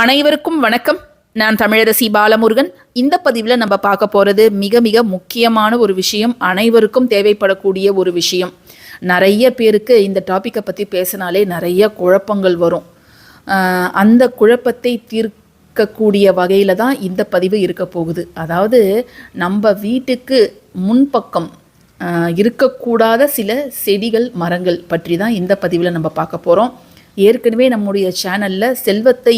அனைவருக்கும் வணக்கம். நான் தமிழரசி பாலமுருகன். இந்த பதிவில் நம்ம பார்க்க போகிறது மிக மிக முக்கியமான ஒரு விஷயம் அனைவருக்கும் தேவைப்படக்கூடிய ஒரு விஷயம். நிறைய பேருக்கு இந்த டாப்பிக்கை பற்றி பேசினாலே நிறைய குழப்பங்கள் வரும். அந்த குழப்பத்தை தீர்க்கக்கூடிய வகையில் தான் இந்த பதிவு இருக்க போகுது. அதாவது நம்ம வீட்டுக்கு முன்பக்கம் இருக்கக்கூடாத சில செடிகள் மரங்கள் பற்றி தான் இந்த பதிவில் நம்ம பார்க்க போகிறோம் ஏற்கனவே நம்முடைய சேனலில் செல்வத்தை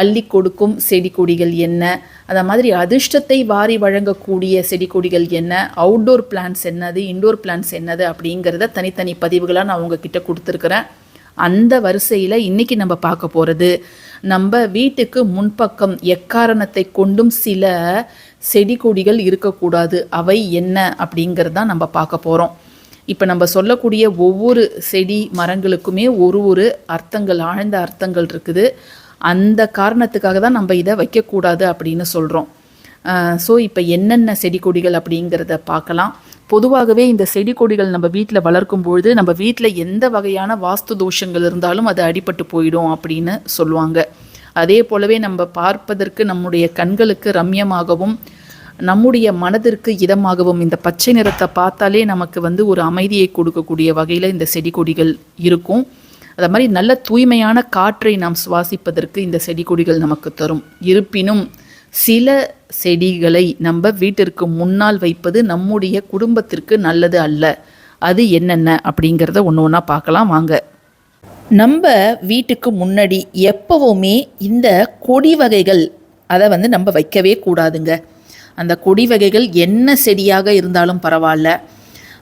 அள்ளி கொடுக்கும் செடி கொடிகள் என்ன? அந்த மாதிரி அதிர்ஷ்டத்தை வாரி வழங்கக்கூடிய செடி கொடிகள் என்ன? அவுட்டோர் பிளான்ஸ் என்னது? இன்டோர் பிளான்ஸ் என்னது? அப்படிங்கிறத தனித்தனி பதிவுகளாக நான் உங்ககிட்ட கொடுத்துருக்குறேன். அந்த வரிசையில் இன்றைக்கி நம்ம பார்க்க போகிறது நம்ம வீட்டுக்கு முன்பக்கம் எக்காரணத்தை கொண்டும் சில செடி கொடிகள் இருக்கக்கூடாது. அவை என்ன? அப்படிங்கிறது தான் நம்ம பார்க்க போகிறோம் இப்போ நம்ம சொல்லக்கூடிய ஒவ்வொரு செடி மரங்களுக்குமே ஒரு ஒரு அர்த்தங்கள் ஆழ்ந்த அர்த்தங்கள் இருக்குது. அந்த காரணத்துக்காக தான் நம்ம இதை வைக்கக்கூடாது அப்படின்னு சொல்கிறோம் ஸோ இப்போ என்னென்ன செடி கொடிகள் அப்படிங்கிறத பார்க்கலாம். பொதுவாகவே இந்த செடி கொடிகள் நம்ம வீட்டில் வளர்க்கும் பொழுது நம்ம வீட்டில் எந்த வகையான வாஸ்து தோஷங்கள் இருந்தாலும் அது அடிபட்டு போயிடும் அப்படின்னு சொல்லுவாங்க. அதே போலவே நம்ம பார்ப்பதற்கு நம்முடைய கண்களுக்கு ரம்யமாகவும் நம்முடைய மனதிற்கு இதமாகவும் இந்த பச்சை நிறத்தை பார்த்தாலே நமக்கு வந்து ஒரு அமைதியை கொடுக்கக்கூடிய வகையில் இந்த செடி கொடிகள் இருக்கும். அது மாதிரி நல்ல தூய்மையான காற்றை நாம் சுவாசிப்பதற்கு இந்த செடி கொடிகள் நமக்கு தரும். இருப்பினும் சில செடிகளை நம்ம வீட்டிற்கு முன்னால் வைப்பது நம்முடைய குடும்பத்திற்கு நல்லது அல்ல. அது என்னென்ன அப்படிங்கிறத ஒன்று ஒன்றா பார்க்கலாம். வாங்க. நம்ம வீட்டுக்கு முன்னாடி எப்பவுமே இந்த கொடி வகைகள் அதை வந்து நம்ம வைக்கவே கூடாதுங்க. அந்த கொடி வகைகள் என்ன செடியாக இருந்தாலும் பரவாயில்ல.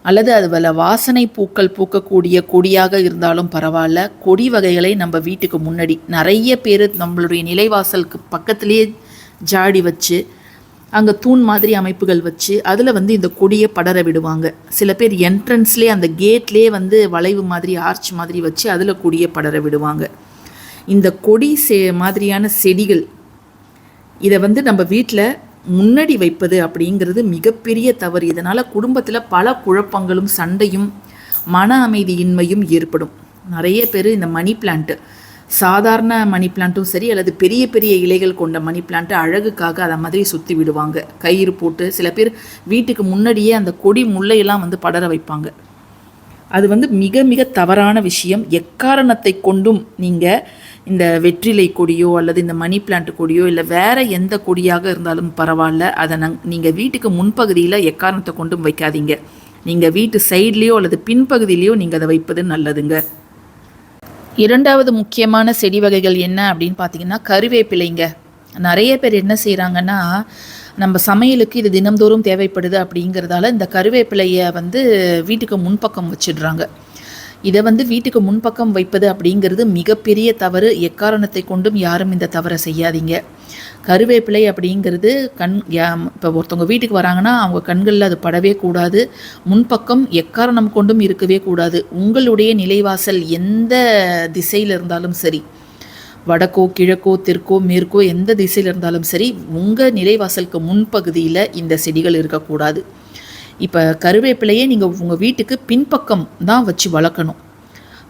அல்லது அது வல வாசனை பூக்கள் பூக்கக்கூடிய கொடியாக இருந்தாலும் பரவாயில்ல. கொடி வகைகளை நம்ம வீட்டுக்கு முன்னாடி நிறைய பேர் நம்மளுடைய நிலைவாசலுக்கு பக்கத்துலேயே ஜாடி வச்சு அங்கே தூண் மாதிரி அமைப்புகள் வச்சு அதில் வந்து இந்த கொடியை படர விடுவாங்க. சில பேர் என்ட்ரன்ஸ்லேயே அந்த கேட்லேயே வந்து வளைவு மாதிரி ஆர்ச் மாதிரி வச்சு அதில் கொடியை படர விடுவாங்க. இந்த கொடி செ மாதிரியான செடிகள் இதை வந்து நம்ம வீட்டில் முன்னாடி வைப்பது அப்படிங்கிறது மிகப்பெரிய தவறு. இதனால் குடும்பத்தில் பல குழப்பங்களும் சண்டையும் மன அமைதியின்மையும் ஏற்படும். நிறைய பேர் இந்த மணி பிளான்ட்டு சாதாரண மணி பிளான்ட்டும் சரி அல்லது பெரிய பெரிய இலைகள் கொண்ட மணி பிளான்ட்டு அழகுக்காக அதை மாதிரி சுற்றி விடுவாங்க. கயிறு போட்டு சில பேர் வீட்டுக்கு முன்னாடியே அந்த கொடி முல்லையெல்லாம் வந்து படர வைப்பாங்க. அது வந்து மிக மிக தவறான விஷயம். எக்காரணத்தை கொண்டும் நீங்கள் இந்த வெற்றிலை கொடியோ அல்லது இந்த மணி பிளான்ட் கொடியோ இல்லை வேறு எந்த கொடியாக இருந்தாலும் பரவாயில்ல. அதை நங் நீங்கள் வீட்டுக்கு முன்பகுதியில் எக்காரணத்தை கொண்டும் வைக்காதீங்க. நீங்கள் வீட்டு சைட்லேயோ அல்லது பின்பகுதியிலையோ நீங்கள் அதை வைப்பது நல்லதுங்க. இரண்டாவது முக்கியமான செடி வகைகள் என்ன அப்படின்னு பார்த்தீங்கன்னா கருவேப்பிலைங்க. நிறைய பேர் என்ன செய்கிறாங்கன்னா நம்ம சமையலுக்கு இது தினம்தோறும் தேவைப்படுது அப்படிங்கிறதால இந்த கருவேப்பிலையை வந்து வீட்டுக்கு முன்பக்கம் வச்சிடுறாங்க. இதை வந்து வீட்டுக்கு முன்பக்கம் வைப்பது அப்படிங்கிறது மிகப்பெரிய தவறு எக்காரணத்தை கொண்டும் யாரும் இந்த தவறை செய்யாதீங்க. கருவேப்பிலை அப்படிங்கிறது கண் இப்போ ஒருத்தவங்க வீட்டுக்கு வராங்கன்னா அவங்க கண்களில் அது படவே கூடாது. முன்பக்கம் எக்காரணம் கொண்டும் இருக்கவே கூடாது. உங்களுடைய நிலைவாசல் எந்த திசையில் இருந்தாலும் சரி வடக்கோ கிழக்கோ தெற்கோ மேற்கோ எந்த திசையில் இருந்தாலும் சரி உங்கள் நிலைவாசலுக்கு முன்பகுதியில் இந்த செடிகள் இருக்கக்கூடாது. இப்போ கருவேப்பிலையே நீங்கள் உங்கள் வீட்டுக்கு பின்பக்கம் தான் வச்சு வளர்க்கணும்.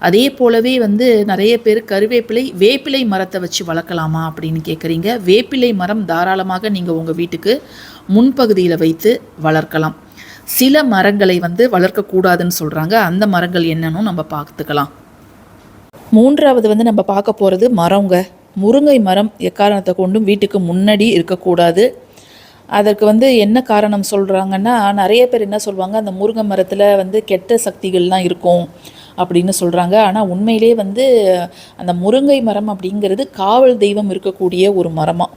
அதே போலவே வந்து நிறைய பேர் கருவேப்பிலை வேப்பிலை மரத்தை வச்சு வளர்க்கலாமா அப்படின்னு கேட்குறீங்க வேப்பிலை மரம் தாராளமாக நீங்கள் உங்கள் வீட்டுக்கு முன்பகுதியில் வைத்து வளர்க்கலாம். சில மரங்களை வந்து வளர்க்கக்கூடாதுன்னு சொல்கிறாங்க அந்த மரங்கள் என்னன்னு நம்ம பார்த்துக்கலாம். மூன்றாவது வந்து நம்ம பார்க்க போகிறது மரங்க. முருங்கை மரம் எக்காரணத்தை கொண்டும் வீட்டுக்கு முன்னாடி இருக்கக்கூடாது. அதற்கு வந்து என்ன காரணம் சொல்கிறாங்கன்னா நிறைய பேர் என்ன சொல்லுவாங்க அந்த முருங்கை மரத்தில் வந்து கெட்ட சக்திகள்லாம் இருக்கும் அப்படின்னு சொல்கிறாங்க ஆனால் உண்மையிலே வந்து அந்த முருங்கை மரம் அப்படிங்கிறது காவல் தெய்வம் இருக்கக்கூடிய ஒரு மரமாக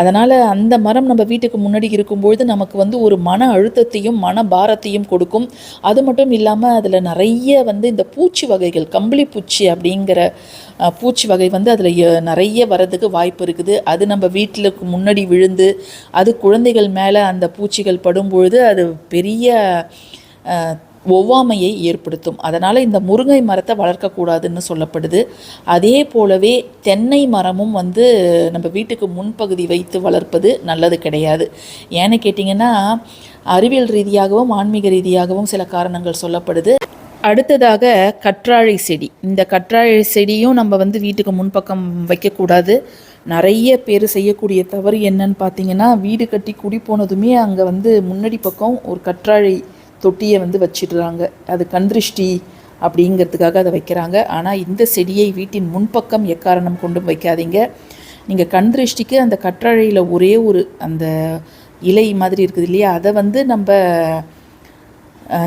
அதனால் அந்த மரம் நம்ம வீட்டுக்கு முன்னாடி இருக்கும்பொழுது நமக்கு வந்து ஒரு மன அழுத்தத்தையும் மன பாரத்தையும் கொடுக்கும். அது மட்டும் இல்லாமல் அதில் நிறைய வந்து இந்த பூச்சி வகைகள் கம்பளி பூச்சி அப்படிங்கிற பூச்சி வகை வந்து அதில் நிறைய வர்றதுக்கு வாய்ப்பு இருக்குது. அது நம்ம வீட்டிலுக்கு முன்னாடி விழுந்து அது குழந்தைகள் மேலே அந்த பூச்சிகள் படும்பொழுது அது பெரிய ஒவ்வாமையை ஏற்படுத்தும். அதனால் இந்த முருங்கை மரத்தை வளர்க்கக்கூடாதுன்னு சொல்லப்படுது. அதே போலவே தென்னை மரமும் வந்து நம்ம வீட்டுக்கு முன்பகுதி வைத்து வளர்ப்பது நல்லது கிடையாது. ஏன்னு கேட்டிங்கன்னா அறிவியல் ரீதியாகவும் ஆன்மீக ரீதியாகவும் சில காரணங்கள் சொல்லப்படுது. அடுத்ததாக கற்றாழை செடி. இந்த கற்றாழை செடியும் நம்ம வந்து வீட்டுக்கு முன்பக்கம் வைக்கக்கூடாது. நிறைய பேர் செய்யக்கூடிய தவறு என்னன்னு பார்த்தீங்கன்னா வீடு கட்டி குடி போனதுமே அங்கே வந்து முன்னாடி பக்கம் ஒரு கற்றாழை தொட்டியை வந்து வச்சிடுறாங்க. அது கண்திருஷ்டி அப்படிங்கிறதுக்காக அதை வைக்கிறாங்க. ஆனால் இந்த செடியை வீட்டின் முன்பக்கம் எக்காரணம் கொண்டும் வைக்காதீங்க. நீங்கள் கண் திருஷ்டிக்கு அந்த கற்றாழையில் ஒரே ஒரு அந்த இலை மாதிரி இருக்குது இல்லையா? அதை வந்து நம்ம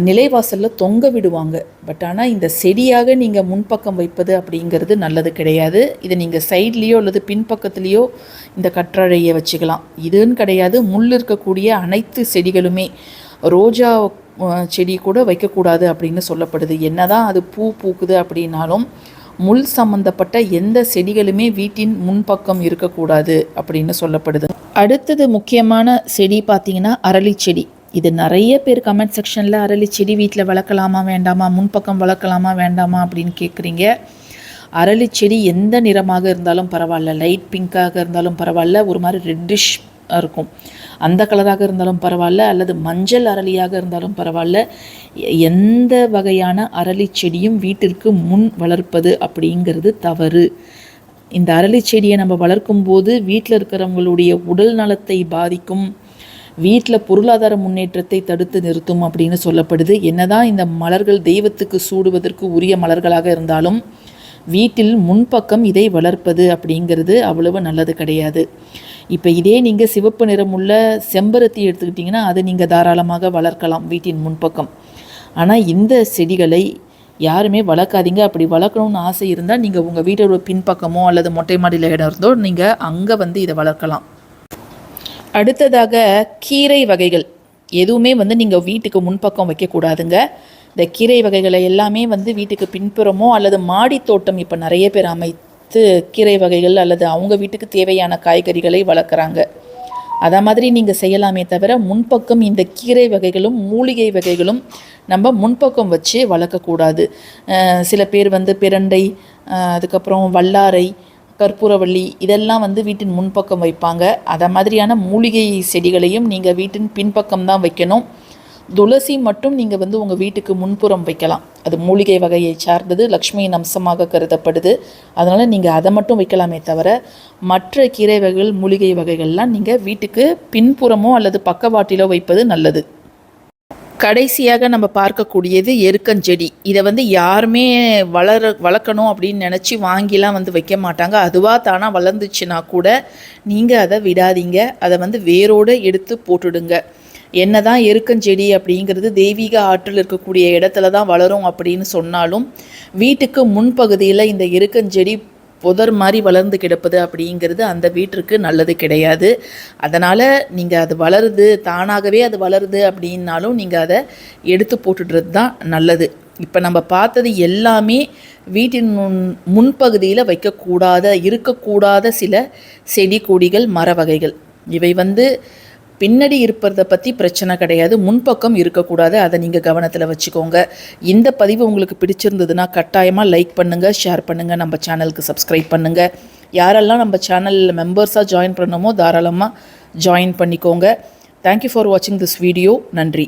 நிலைவாசலில் தொங்க விடுவாங்க. பட் ஆனால் இந்த செடியாக நீங்கள் முன்பக்கம் வைப்பது அப்படிங்கிறது நல்லது கிடையாது. இதை நீங்கள் சைட்லேயோ அல்லது பின்பக்கத்துலேயோ இந்த கற்றாழையை வச்சுக்கலாம். இதுன்னு கிடையாது. முள் இருக்கக்கூடிய அனைத்து செடிகளுமே ரோஜா செடி கூட வைக்கக்கூடாது அப்படின்னு சொல்லப்படுது. என்னதான் அது பூ பூக்குது அப்படின்னாலும் முள் சம்பந்தப்பட்ட எந்த செடிகளுமே வீட்டின் முன்பக்கம் இருக்கக்கூடாது அப்படின்னு சொல்லப்படுது. அடுத்தது முக்கியமான செடி பார்த்தீங்கன்னா அரளி செடி. இது நிறைய பேர் கமெண்ட் செக்ஷனில் அரளி செடி வீட்டில் வளர்க்கலாமா வேண்டாமா முன்பக்கம் வளர்க்கலாமா வேண்டாமா அப்படின்னு கேட்குறீங்க. அரளி செடி எந்த நிறமாக இருந்தாலும் பரவாயில்ல. லைட் பிங்க்காக இருந்தாலும் பரவாயில்ல. ஒரு மாதிரி ரெட்டிஷ் இருக்கும். அந்த கலராக இருந்தாலும் பரவாயில்ல அல்லது மஞ்சள் அரளியாக இருந்தாலும் பரவாயில்ல. எந்த வகையான அரளி செடியும் வீட்டிற்கு முன் வளர்ப்பது அப்படிங்கிறது தவறு. இந்த அரளி செடியை நம்ம வளர்க்கும் போது வீட்டில் இருக்கிறவங்களுடைய உடல் நலத்தை பாதிக்கும். வீட்டில் பொருளாதார முன்னேற்றத்தை தடுத்து நிறுத்தும் அப்படின்னு சொல்லப்படுது. என்னதான் இந்த மலர்கள் தெய்வத்துக்கு சூடுவதற்கு உரிய மலர்களாக இருந்தாலும் வீட்டில் முன்பக்கம் இதை வளர்ப்பது அப்படிங்கிறது அவ்வளவு நல்லது கிடையாது. இப்போ இதே நீங்கள் சிவப்பு நிறமுள்ள செம்பருத்தி எடுத்துக்கிட்டிங்கன்னா அதை நீங்கள் தாராளமாக வளர்க்கலாம் வீட்டின் முன்பக்கம். ஆனால் இந்த செடிகளை யாருமே வளர்க்காதீங்க. அப்படி வளர்க்கணும்னு ஆசை இருந்தால் நீங்கள் உங்கள் வீட்டோட பின்பக்கமோ அல்லது மொட்டை மாடியில் இடம் இருந்தோ நீங்கள் அங்கே வந்து இதை வளர்க்கலாம். அடுத்ததாக கீரை வகைகள். எதுவுமே வந்து நீங்கள் வீட்டுக்கு முன்பக்கம் வைக்கக்கூடாதுங்க. இந்த கீரை வகைகளை எல்லாமே வந்து வீட்டுக்கு பின்புறமோ அல்லது மாடி தோட்டம் இப்போ நிறைய பேர் அமைத்து கீரை வகைகள் அல்லது அவங்க வீட்டுக்கு தேவையான காய்கறிகளை வளர்க்குறாங்க. அதை மாதிரி நீங்கள் செய்யலாமே தவிர முன்பக்கம் இந்த கீரை வகைகளும் மூலிகை வகைகளும் நம்ம முன்பக்கம் வச்சு வளர்க்கக்கூடாது. சில பேர் வந்து பிரண்டை அதுக்கப்புறம் வல்லாரை கற்பூரவள்ளி இதெல்லாம் வந்து வீட்டின் முன்பக்கம் வைப்பாங்க. அதை மாதிரியான மூலிகை செடிகளையும் நீங்கள் வீட்டின் பின்பக்கம் தான் வைக்கணும். துளசி மட்டும் நீங்கள் வந்து உங்கள் வீட்டுக்கு முன்புறம் வைக்கலாம். அது மூலிகை வகையை சார்ந்தது லக்ஷ்மியின் அம்சமாக கருதப்படுது. அதனால் நீங்கள் அதை மட்டும் வைக்கலாமே தவிர மற்ற கீரை வகைகள் மூலிகை வகைகள்லாம் நீங்கள் வீட்டுக்கு பின்புறமோ அல்லது பக்கவாட்டிலோ வைப்பது நல்லது. கடைசியாக நம்ம பார்க்கக்கூடியது எருக்கஞ்செடி. இதை வந்து யாருமே வளர வளர்க்கணும் அப்படின்னு நினச்சி வாங்கிலாம் வந்து வைக்க மாட்டாங்க. அதுவாக தானாக வளர்ந்துச்சுன்னா கூட நீங்கள் அதை விடாதீங்க. அதை வந்து வேரோடு எடுத்து போட்டுடுங்க. என்னதான் எருக்கஞ்செடி அப்படிங்கிறது தெய்வீக ஆற்றல் இருக்கக்கூடிய இடத்துல தான் வளரும் அப்படின்னு சொன்னாலும் வீட்டுக்கு முன்பகுதியில் இந்த எருக்கஞ்செடி புதர் மாதிரி வளர்ந்து கிடப்பது அப்படிங்கிறது அந்த வீட்டிற்கு நல்லது கிடையாது. அதனால் நீங்கள் அது வளருது தானாகவே அது வளருது அப்படின்னாலும் நீங்கள் அதை எடுத்து போட்டுடுறது தான் நல்லது. இப்போ நம்ம பார்த்தது எல்லாமே வீட்டின் முன் முன்பகுதியில் வைக்கக்கூடாத இருக்கக்கூடாத சில செடி கொடிகள் மர வகைகள் இவை வந்து பின்னாடி இருப்பதை பற்றி பிரச்சனை கிடையாது. முன்பக்கம் இருக்கக்கூடாது. அதை நீங்கள் கவனத்தில் வச்சுக்கோங்க. இந்த பதிவு உங்களுக்கு பிடிச்சிருந்ததுன்னா கட்டாயமாக லைக் பண்ணுங்கள் ஷேர் பண்ணுங்கள் நம்ம சேனலுக்கு சப்ஸ்கிரைப் பண்ணுங்கள் யாரெல்லாம் நம்ம சேனலில் மெம்பர்ஸாக ஜாயின் பண்ணணுமோ தாராளமாக ஜாயின் பண்ணிக்கோங்க. தேங்க்யூ ஃபார் வாட்சிங் திஸ் வீடியோ நன்றி.